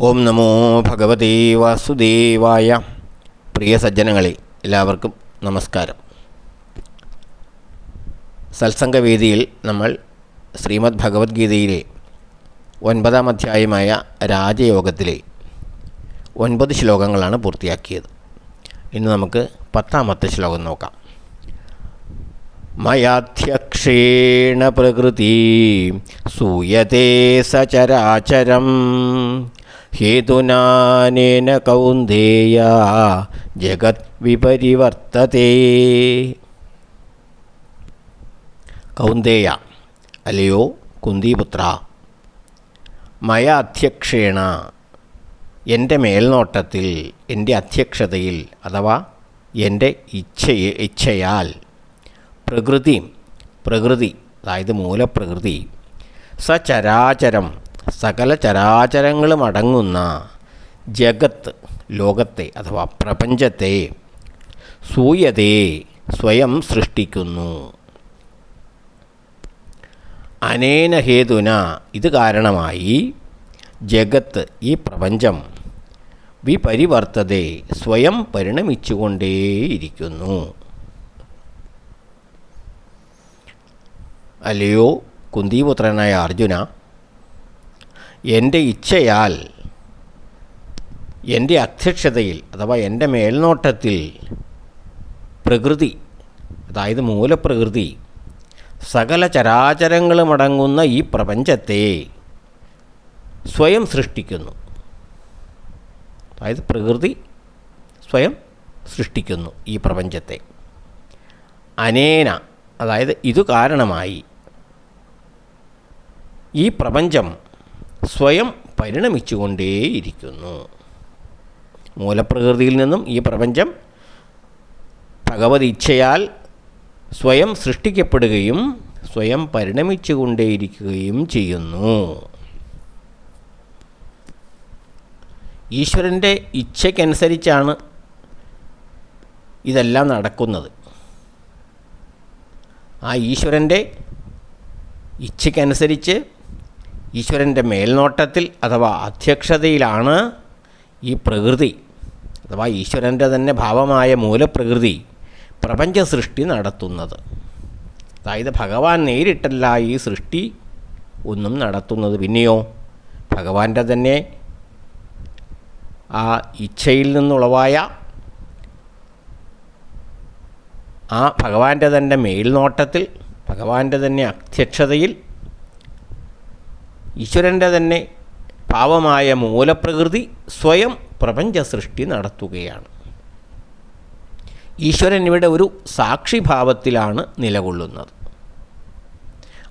ഓം നമോ ഭഗവതി വാസുദേവായ. പ്രിയ സജ്ജനങ്ങളെ എല്ലാവർക്കും നമസ്കാരം. സത്സംഗവേദിയിൽ നമ്മൾ ശ്രീമദ് ഭഗവത്ഗീതയിലെ ഒൻപതാം അധ്യായമായ രാജയോഗത്തിലെ ഒൻപത് ശ്ലോകങ്ങളാണ് പൂർത്തിയാക്കിയത്. ഇന്ന് നമുക്ക് പത്താമത്തെ ശ്ലോകം നോക്കാം. മയാധ്യക്ഷേണ പ്രകൃതി സൂയത്തെ സചരാചരം. ഹേതുനാനേന കൗന്ദേയ ജഗത് വിപരിവർത്തത്തെ കൗന്ദേയ അല്ലയോ കുന്തിപുത്ര മയ അധ്യക്ഷേണ എന്റെ മേൽനോട്ടത്തിൽ എന്റെ അധ്യക്ഷതയിൽ അഥവാ എന്റെ ഇച്ഛയെ ഇച്ഛയാൽ പ്രകൃതി പ്രകൃതി അതായത് മൂലപ്രകൃതി സചരാചരം സകല ചരാചരങ്ങളും അടങ്ങുന്ന ജഗത്ത് ലോകത്തെ അഥവാ പ്രപഞ്ചത്തെ സൂയതേ സ്വയം സൃഷ്ടിക്കുന്നു. അനേന ഹേതുന ഇത് കാരണമായി ജഗത്ത് ഈ പ്രപഞ്ചം വിപരിവർത്തതെ സ്വയം പരിണമിച്ചുകൊണ്ടേയിരിക്കുന്നു. അല്ലയോ കുന്തിപുത്രനായ അർജുന എന്റെ ഇച്ഛയാൽ എന്റെ അധ്യക്ഷതയിൽ അഥവാ എന്റെ മേൽനോട്ടത്തിൽ പ്രകൃതി അതായത് മൂലപ്രകൃതി സകല ചരാചരങ്ങളുമടങ്ങുന്ന ഈ പ്രപഞ്ചത്തെ സ്വയം സൃഷ്ടിക്കുന്നു. അതായത് പ്രകൃതി സ്വയം സൃഷ്ടിക്കുന്നു ഈ പ്രപഞ്ചത്തെ. അനേന അതായത് ഇതു കാരണമായി ഈ പ്രപഞ്ചം സ്വയം പരിണമിച്ചുകൊണ്ടേയിരിക്കുന്നു. മൂലപ്രകൃതിയിൽ നിന്നും ഈ പ്രപഞ്ചം ഭഗവത് ഇച്ഛയാൽ സ്വയം സൃഷ്ടിക്കപ്പെടുകയും സ്വയം പരിണമിച്ചുകൊണ്ടേയിരിക്കുകയും ചെയ്യുന്നു. ഈശ്വരന്റെ ഇച്ഛയ്ക്കനുസരിച്ചാണ് ഇതെല്ലാം നടക്കുന്നത്. ആ ഈശ്വരന്റെ ഇച്ഛയ്ക്കനുസരിച്ച് ഈശ്വരന്റെ മേൽനോട്ടത്തിൽ അഥവാ അധ്യക്ഷതയിലാണ് ഈ പ്രകൃതി. അഥവാ ഈശ്വരന്റെ തന്നെ ഭാവമായ മൂലപ്രകൃതി പ്രപഞ്ച സൃഷ്ടി നടത്തുന്നത്. അതായത് ഭഗവാൻ നേരിട്ടല്ല ഈ സൃഷ്ടി ഒന്നും നടത്തുന്നത്. പിന്നെയോ ഭഗവാന്റെ തന്നെ ആ ഇച്ഛയിൽ നിന്നുളവായ ആ ഭഗവാന്റെ തന്നെ മേൽനോട്ടത്തിൽ ഭഗവാന്റെ തന്നെ അധ്യക്ഷതയിൽ ഈശ്വരന്റെ തന്നെ ഭാവമായ മൂലപ്രകൃതി സ്വയം പ്രപഞ്ച സൃഷ്ടി നടത്തുകയാണ്. ഈശ്വരൻ ഇവിടെ ഒരു സാക്ഷിഭാവത്തിലാണ് നിലകൊള്ളുന്നത്.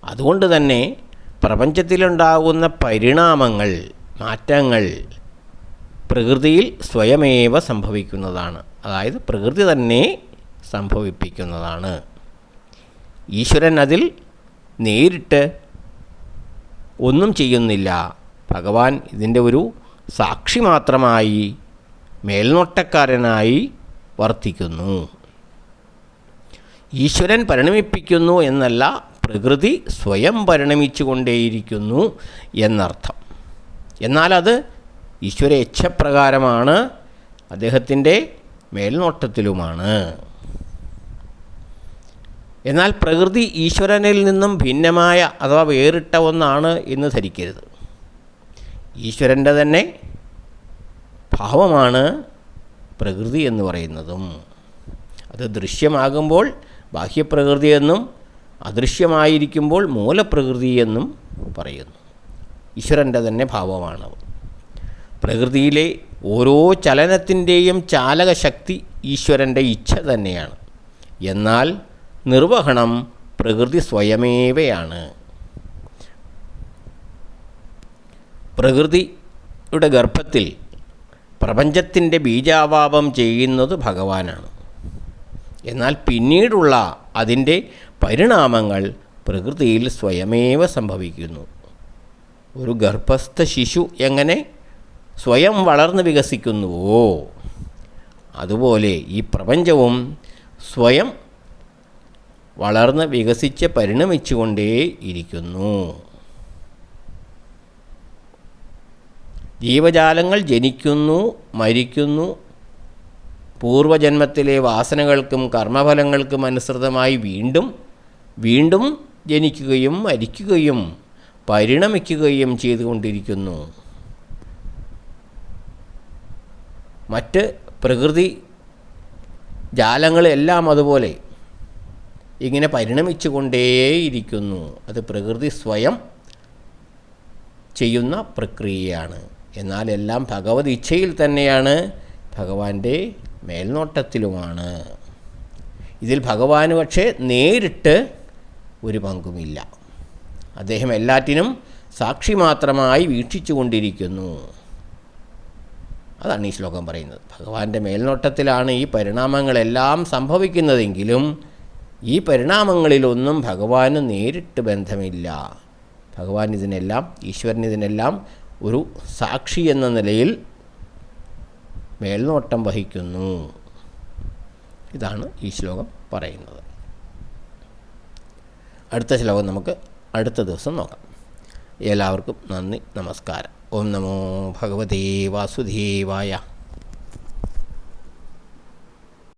അതുകൊണ്ട് തന്നെ പ്രപഞ്ചത്തിലുണ്ടാകുന്ന പരിണാമങ്ങൾ മാറ്റങ്ങൾ പ്രകൃതിയിൽ സ്വയമേവ സംഭവിക്കുന്നതാണ്. അതായത് പ്രകൃതി തന്നെ സംഭവിപ്പിക്കുന്നതാണ്. ഈശ്വരൻ അതിൽ നേരിട്ട് ഒന്നും ചെയ്യുന്നില്ല. ഭഗവാൻ ഇതിന്റെ ഒരു സാക്ഷി മാത്രമായി മേൽനോട്ടക്കാരനായി വർത്തിക്കുന്നു. ഈശ്വരൻ പരിണമിപ്പിക്കുന്നു എന്നല്ല പ്രകൃതി സ്വയം പരിണമിച്ചുകൊണ്ടേയിരിക്കുന്നു എന്നർത്ഥം. എന്നാൽ അത് ഈശ്വര ഇച്ഛപ്രകാരമാണ് അദ്ദേഹത്തിന്റെ മേൽനോട്ടത്തിലുമാണ്. എന്നാൽ പ്രകൃതി ഈശ്വരനിൽ നിന്നും ഭിന്നമായ അഥവാ വേറിട്ട ഒന്നാണ് എന്ന് ധരിക്കരുത്. ഈശ്വരന്റെ തന്നെ ഭാവമാണ് പ്രകൃതി എന്ന് പറയുന്നതും. അത് ദൃശ്യമാകുമ്പോൾ ബാഹ്യപ്രകൃതി എന്നും അദൃശ്യമായിരിക്കുമ്പോൾ മൂലപ്രകൃതി എന്നും പറയുന്നു. ഈശ്വരന്റെ തന്നെ ഭാവമാണ് പ്രകൃതിയിലെ ഓരോ ചലനത്തിന്റെയും ചാലകശക്തി ഈശ്വരന്റെ ഇച്ഛ തന്നെയാണ്. എന്നാൽ നിർവഹണം പ്രകൃതി സ്വയമേവയാണ്. പ്രകൃതിയുടെ ഗർഭത്തിൽ പ്രപഞ്ചത്തിന്റെ ബീജാവാപം ചെയ്യുന്നത് ഭഗവാനാണ്. എന്നാൽ പിന്നീടുള്ള അതിന്റെ പരിണാമങ്ങൾ പ്രകൃതിയിൽ സ്വയമേവ സംഭവിക്കുന്നു. ഒരു ഗർഭസ്ഥ ശിശു എങ്ങനെ സ്വയം വളർന്ന് വികസിക്കുന്നുവോ? അതുപോലെ ഈ പ്രപഞ്ചവും സ്വയം വളർന്ന് വികസിച്ച് പരിണമിച്ചുകൊണ്ടേ ഇരിക്കുന്നു. ജീവജാലങ്ങൾ ജനിക്കുന്നു മരിക്കുന്നു. പൂർവജന്മത്തിലെ വാസനകൾക്കും കർമ്മഫലങ്ങൾക്കും അനുസൃതമായി വീണ്ടും വീണ്ടും ജനിക്കുകയും മരിക്കുകയും പരിണമിക്കുകയും ചെയ്തുകൊണ്ടിരിക്കുന്നു. മറ്റ് പ്രകൃതി ജാലങ്ങളെല്ലാം അതുപോലെ ഇങ്ങനെ പരിണമിച്ചു കൊണ്ടേയിരിക്കുന്നു അത് പ്രകൃതി സ്വയം ചെയ്യുന്ന പ്രക്രിയയാണ്. എന്നാൽ എല്ലാം ഭഗവത് ഇച്ഛയിൽ തന്നെയാണ്. ഭഗവാന്റെ മേൽനോട്ടത്തിലുമാണ്. ഇതിൽ ഭഗവാന് പക്ഷേ നേരിട്ട് ഒരു പങ്കുമില്ല. അദ്ദേഹം എല്ലാറ്റിനും സാക്ഷി മാത്രമായി വീക്ഷിച്ചു കൊണ്ടിരിക്കുന്നു അതാണ് ഈ ശ്ലോകം പറയുന്നത്. ഭഗവാന്റെ മേൽനോട്ടത്തിലാണ് ഈ പരിണാമങ്ങളെല്ലാം സംഭവിക്കുന്നതെങ്കിലും ഈ പരിണാമങ്ങളിലൊന്നും ഭഗവാന് നേരിട്ട് ബന്ധമില്ല. ഭഗവാൻ ഇതിനെല്ലാം ഈശ്വരൻ ഇതിനെല്ലാം ഒരു സാക്ഷി എന്ന നിലയിൽ മേൽനോട്ടം വഹിക്കുന്നു. ഇതാണ് ഈ ശ്ലോകം പറയുന്നത്. അടുത്ത ശ്ലോകം നമുക്ക് അടുത്ത ദിവസം നോക്കാം. എല്ലാവർക്കും നന്ദി നമസ്കാരം. ഓം നമോ ഭഗവതേ വാസുദേവായ.